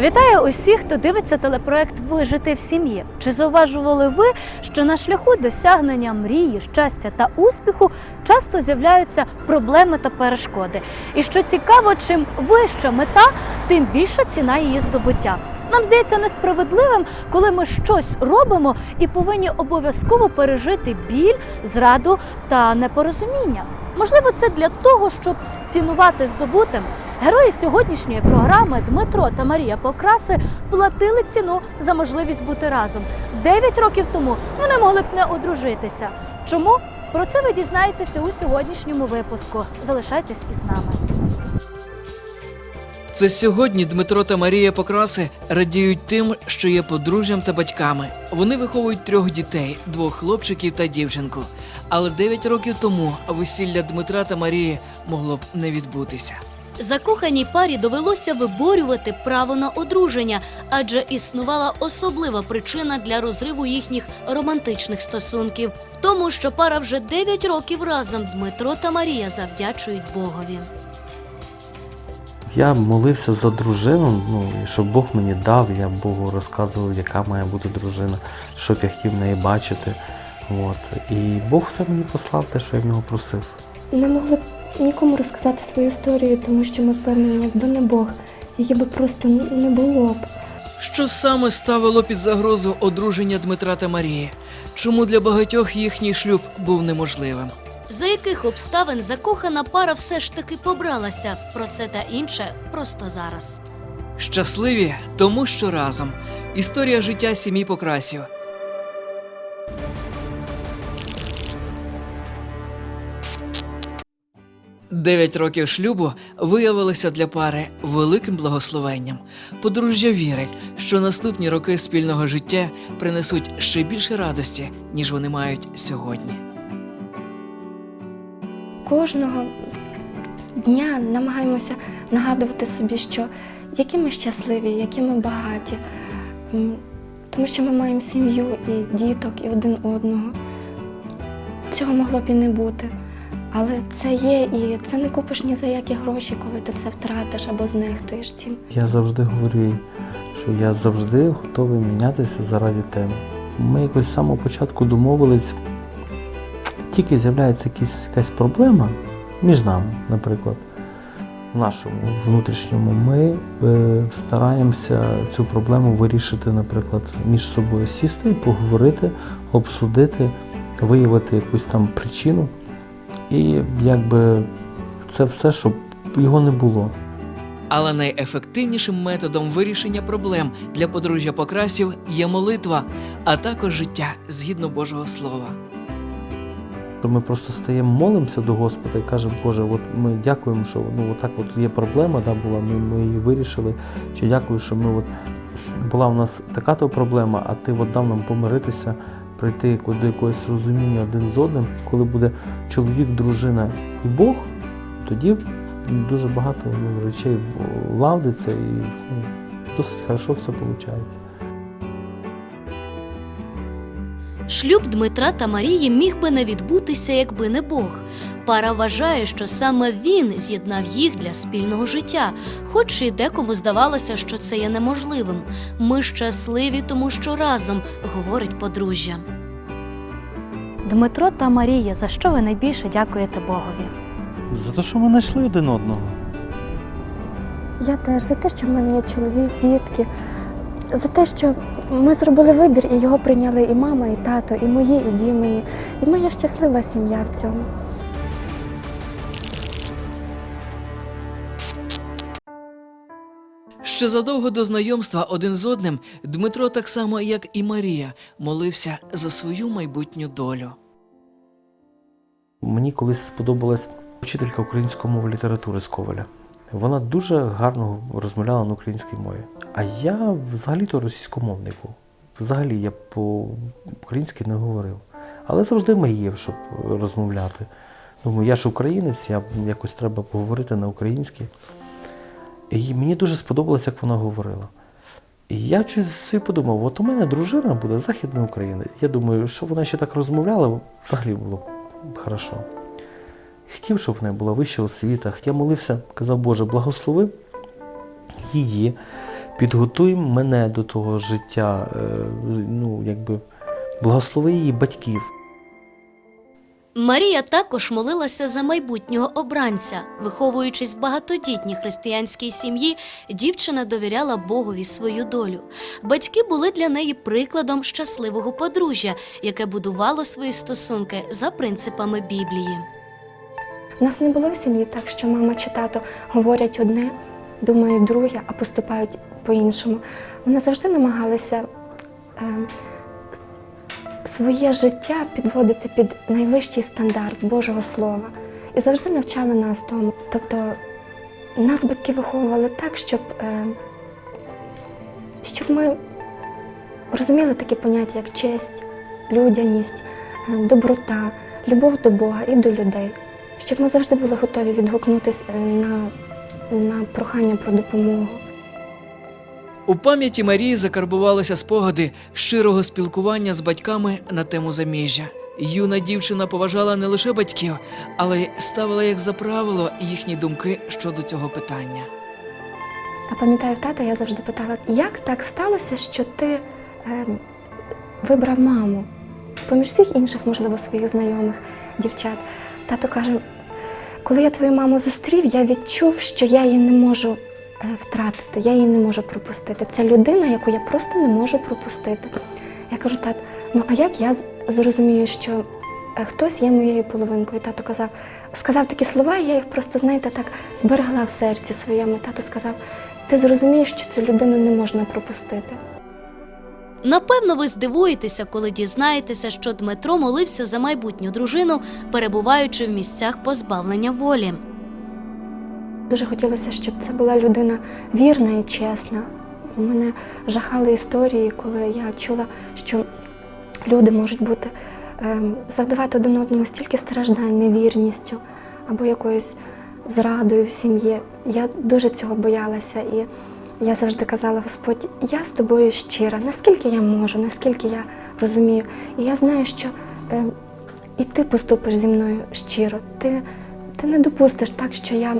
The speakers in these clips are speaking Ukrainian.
Вітаю усіх, хто дивиться телепроект Вижити в сім'ї. Чи зауважували ви, що на шляху досягнення мрії, щастя та успіху часто з'являються проблеми та перешкоди? І що цікаво, чим вища мета, тим більша ціна її здобуття. Нам здається несправедливим, коли ми щось робимо і повинні обов'язково пережити біль, зраду та непорозуміння. Можливо, це для того, щоб цінувати здобутим. Герої сьогоднішньої програми Дмитро та Марія Покраси платили ціну за можливість бути разом. Дев'ять років тому вони могли б не одружитися. Чому? Про це ви дізнаєтеся у сьогоднішньому випуску. Залишайтесь із нами. Це сьогодні Дмитро та Марія Покраси радіють тим, що є подружжям та батьками. Вони виховують трьох дітей, двох хлопчиків та дівчинку. Але дев'ять років тому весілля Дмитра та Марії могло б не відбутися. Закоханій парі довелося виборювати право на одруження, адже існувала особлива причина для розриву їхніх романтичних стосунків в тому, що пара вже 9 років разом Дмитро та Марія завдячують Богові. Я молився за дружину, ну, і щоб Бог мені дав, я Богу розказував, яка має бути дружина, що б я хотів в неї бачити. От. І Бог все мені послав те, що я в нього просив. Не могли б нікому розказати свою історію, тому що ми впевнені, якби не Бог, її би просто не було б. Що саме ставило під загрозу одруження Дмитра та Марії? Чому для багатьох їхній шлюб був неможливим? За яких обставин закохана пара все ж таки побралася? Про це та інше просто зараз. Щасливі, тому що разом. Історія життя сім'ї Покрасів. Дев'ять років шлюбу виявилися для пари великим благословенням. Подружжя вірить, що наступні роки спільного життя принесуть ще більше радості, ніж вони мають сьогодні. Кожного дня намагаємося нагадувати собі, що які ми щасливі, які ми багаті, тому що ми маємо сім'ю і діток, і один одного. Цього могло б і не бути. Але це є, і це не купиш ні за які гроші, коли ти це втратиш або знехтуєш цим. Я завжди говорю що я завжди готовий мінятися заради тебе. Ми якось з самого початку домовились, тільки з'являється якась, проблема між нами, наприклад, в нашому внутрішньому, ми е, стараємося цю проблему вирішити, наприклад, між собою сісти поговорити, обсудити, виявити якусь там причину. І якби це все, щоб його не було. Але найефективнішим методом вирішення проблем для подружжя Покрасів є молитва, а також життя згідно Божого Слова. Що ми просто стаємо, молимося до Господа і кажемо, Боже, от ми дякуємо, що ну отак от є проблема, да, була, ми, ми її вирішили. Чи дякую, що ми от була у нас така то проблема, а ти от дав нам помиритися, прийти до якогось розуміння один з одним, коли буде чоловік, дружина і Бог, тоді дуже багато ну, речей владиться і ну, досить хорошо все виходить. Шлюб Дмитра та Марії міг би не відбутися, якби не Бог. Пара вважає, що саме він з'єднав їх для спільного життя, хоч і декому здавалося, що це є неможливим. Ми щасливі, тому що разом, говорить подружжя. Дмитро та Марія, за що ви найбільше дякуєте Богові? За те, що ми знайшли один одного. Я теж за те, що в мене є чоловік, дітки, за те, що ми зробили вибір і його прийняли і мама, і тато, і мої, і дімені. І моя щаслива сім'я в цьому. Ще задовго до знайомства один з одним Дмитро, так само як і Марія, молився за свою майбутню долю. Мені колись сподобалась вчителька української мови літератури з Коваля. Вона дуже гарно розмовляла на українській мові. А я взагалі-то російськомовний був. Взагалі я по-українськи не говорив. Але завжди мріяв, щоб розмовляти. Думаю, я ж українець, я якось треба поговорити на українській. І мені дуже сподобалось, як вона говорила. І я щось подумав, от у мене дружина буде Західної України. Я думаю, що вона ще так розмовляла, взагалі було б хорошо. Хотів, щоб в неї була вища освіта. Я молився, казав, Боже, благослови її, підготуй мене до того життя, е, ну, якби, благослови її батьків. Марія також молилася за майбутнього обранця. Виховуючись в багатодітній християнській сім'ї, дівчина довіряла Богові свою долю. Батьки були для неї прикладом щасливого подружжя, яке будувало свої стосунки за принципами Біблії. У нас не було в сім'ї так, що мама чи тато говорять одне, думають друге, а поступають по-іншому. Вони завжди намагалися е, своє життя підводити під найвищий стандарт Божого Слова і завжди навчали нас тому. Тобто нас батьки виховували так, щоб, е, щоб ми розуміли такі поняття, як честь, людяність, е, доброта, любов до Бога і до людей щоб ми завжди були готові відгукнутися на, на прохання про допомогу. У пам'яті Марії закарбувалися спогади щирого спілкування з батьками на тему заміжжя. Юна дівчина поважала не лише батьків, але й ставила як за правило їхні думки щодо цього питання. А пам'ятаю, тата я завжди питала, як так сталося, що ти е, вибрав маму з-поміж всіх інших, можливо, своїх знайомих дівчат. Тато каже, коли я твою маму зустрів, я відчув, що я її не можу е, втратити, я її не можу пропустити. Це людина, яку я просто не можу пропустити. Я кажу, тат, ну а як я зрозумію, що е, хтось є моєю половинкою? Тато казав, сказав такі слова, і я їх просто, знаєте, так зберегла в серці своєму. Тато сказав, ти зрозумієш, що цю людину не можна пропустити. Напевно, ви здивуєтеся, коли дізнаєтеся, що Дмитро молився за майбутню дружину, перебуваючи в місцях позбавлення волі. Дуже хотілося, щоб це була людина вірна і чесна. Мене жахали історії, коли я чула, що люди можуть бути ем, завдавати один одному стільки страждань невірністю або якоюсь зрадою в сім'ї. Я дуже цього боялася, і я завжди казала: Господь, я з тобою щира, наскільки я можу, наскільки я розумію. І я знаю, що ем, і ти поступиш зі мною щиро. Ти, ти не допустиш так, що я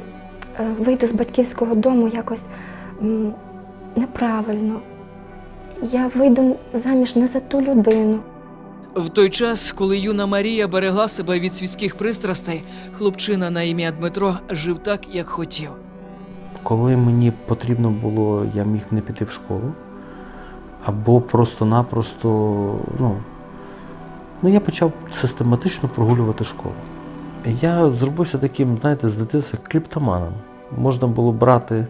е, вийду з батьківського дому якось м, неправильно. Я вийду заміж не за ту людину. В той час, коли юна Марія берегла себе від світських пристрастей, хлопчина на ім'я Дмитро жив так, як хотів. Коли мені потрібно було, я міг не піти в школу, або просто-напросто, ну, ну я почав систематично прогулювати школу. Я зробився таким, знаєте, з дитинства кліптоманом. Можна було брати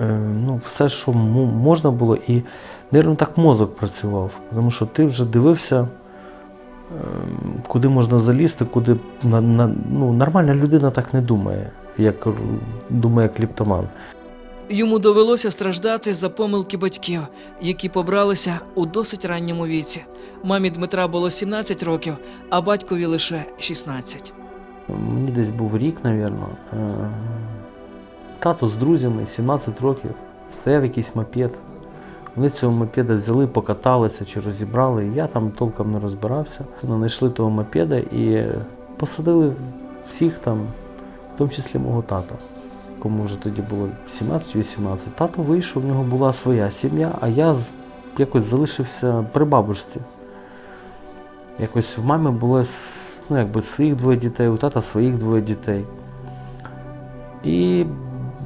е, ну, все, що можна було, і, мабуть, так мозок працював, тому що ти вже дивився куди можна залізти, куди на, на, ну, нормальна людина так не думає, як думає кліптоман. Йому довелося страждати за помилки батьків, які побралися у досить ранньому віці. Мамі Дмитра було 17 років, а батькові лише 16. Мені десь був рік, напевно. Тато з друзями, 17 років, стояв якийсь мопед. Вони цього мопеда взяли, покаталися чи розібрали. Я там толком не розбирався. Знайшли того мопеда і посадили всіх там, в тому числі мого тата, кому вже тоді було 17 чи 18. Тато вийшов, в нього була своя сім'я, а я якось залишився при бабушці. Якось в мами було ну, якби своїх двоє дітей, у тата своїх двоє дітей. І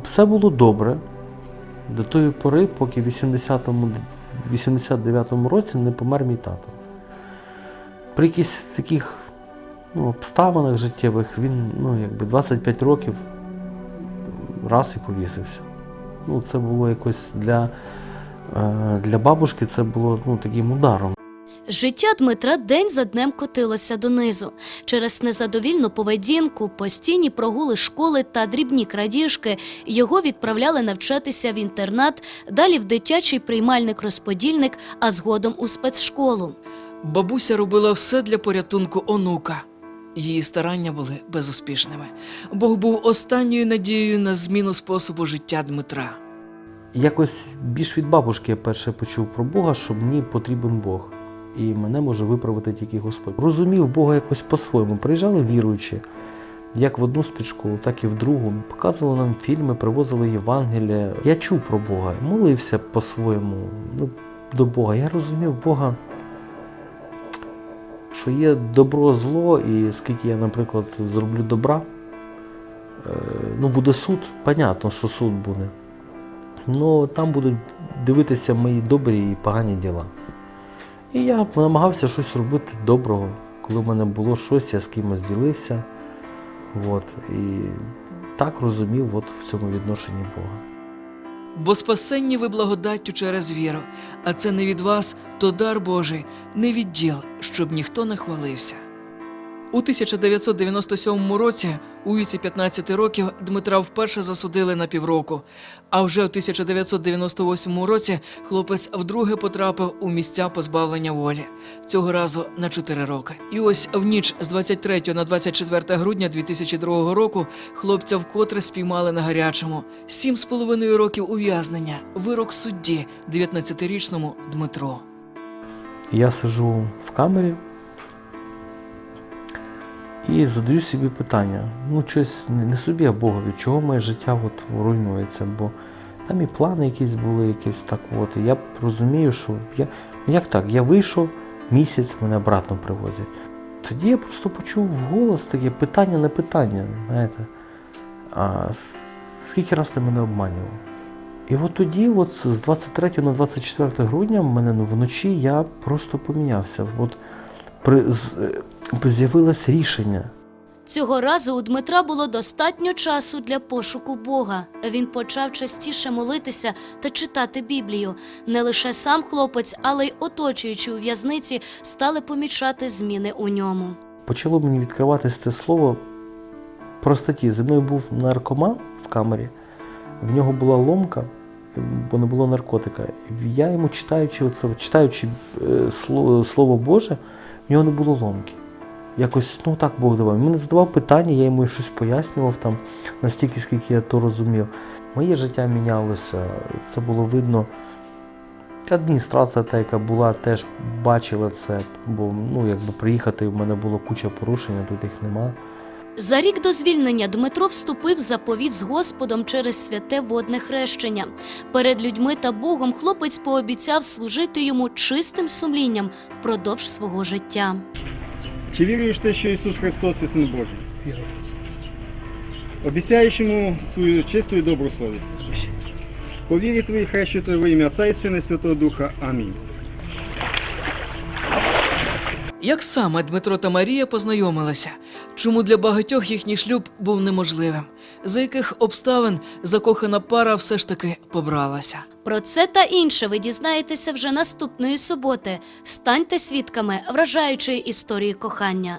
все було добре до тої пори, поки в 89-му році не помер мій тато. При якихось таких ну, обставинах життєвих він ну, якби 25 років раз і повісився. Ну, це було якось для, е, для бабушки це було ну, таким ударом. Життя Дмитра день за днем котилося донизу. Через незадовільну поведінку, постійні прогули школи та дрібні крадіжки його відправляли навчатися в інтернат, далі в дитячий приймальник-розподільник, а згодом у спецшколу. Бабуся робила все для порятунку онука. Її старання були безуспішними. Бог був останньою надією на зміну способу життя Дмитра. Якось більш від бабушки я перше почув про Бога, що мені потрібен Бог. І мене може виправити тільки Господь. Розумів Бога якось по-своєму. Приїжджали віруючі, як в одну спецшколу, так і в другу. Показували нам фільми, привозили Євангелія. Я чув про Бога, молився по-своєму ну, до Бога. Я розумів Бога, що є добро, зло, і скільки я, наприклад, зроблю добра, е, ну буде суд, понятно, що суд буде. Ну, там будуть дивитися мої добрі і погані діла. І я намагався щось робити доброго. Коли в мене було щось, я з кимось ділився. От, і так розумів от в цьому відношенні Бога. Бо спасенні ви благодаттю через віру, а це не від вас, то дар Божий, не від діл, щоб ніхто не хвалився. У 1997 році, у віці 15 років, Дмитра вперше засудили на півроку. А вже у 1998 році хлопець вдруге потрапив у місця позбавлення волі. Цього разу на 4 роки. І ось в ніч з 23 на 24 грудня 2002 року хлопця вкотре спіймали на гарячому. Сім з половиною років ув'язнення. Вирок судді 19-річному Дмитру. Я сижу в камері і задаю собі питання: ну, щось не собі, а Богові, чого моє життя от руйнується? Бо там і плани якісь були, якісь так от. І я розумію, що я, ну як так, я вийшов, місяць мене обратно привозять. Тоді я просто почув голос таке питання на питання. знаєте, а скільки раз ти мене обманював? І от тоді, от з 23 на 24 грудня, в мене ну, вночі я просто помінявся. От при, е, з'явилось рішення. Цього разу у Дмитра було достатньо часу для пошуку Бога. Він почав частіше молитися та читати Біблію. Не лише сам хлопець, але й оточуючи у в'язниці, стали помічати зміни у ньому. Почало мені відкриватися це слово простоті. Зі мною був наркоман в камері, в нього була ломка, бо не було наркотика. Я йому читаючи, оце, читаючи е, слово, слово Боже, в нього не було ломки. Якось ну так Бог давав. Він задавав питання, я йому щось пояснював там настільки, скільки я то розумів. Моє життя мінялося, це було видно. Адміністрація, та, яка була, теж бачила це, бо ну, якби приїхати, в мене було куча порушень, а тут їх нема. За рік до звільнення Дмитро вступив в заповіт з Господом через святе водне хрещення. Перед людьми та Богом хлопець пообіцяв служити йому чистим сумлінням впродовж свого життя. Чи віруєш ти, що Ісус Христос є Син Божий? Обіцяєш йому свою чисту і добру совість. По твоїй хрещу во ім'я Отця і Сина і Святого Духа. Амінь. Як саме Дмитро та Марія познайомилися? Чому для багатьох їхній шлюб був неможливим? За яких обставин закохана пара все ж таки побралася? Про це та інше ви дізнаєтеся вже наступної суботи. Станьте свідками вражаючої історії кохання.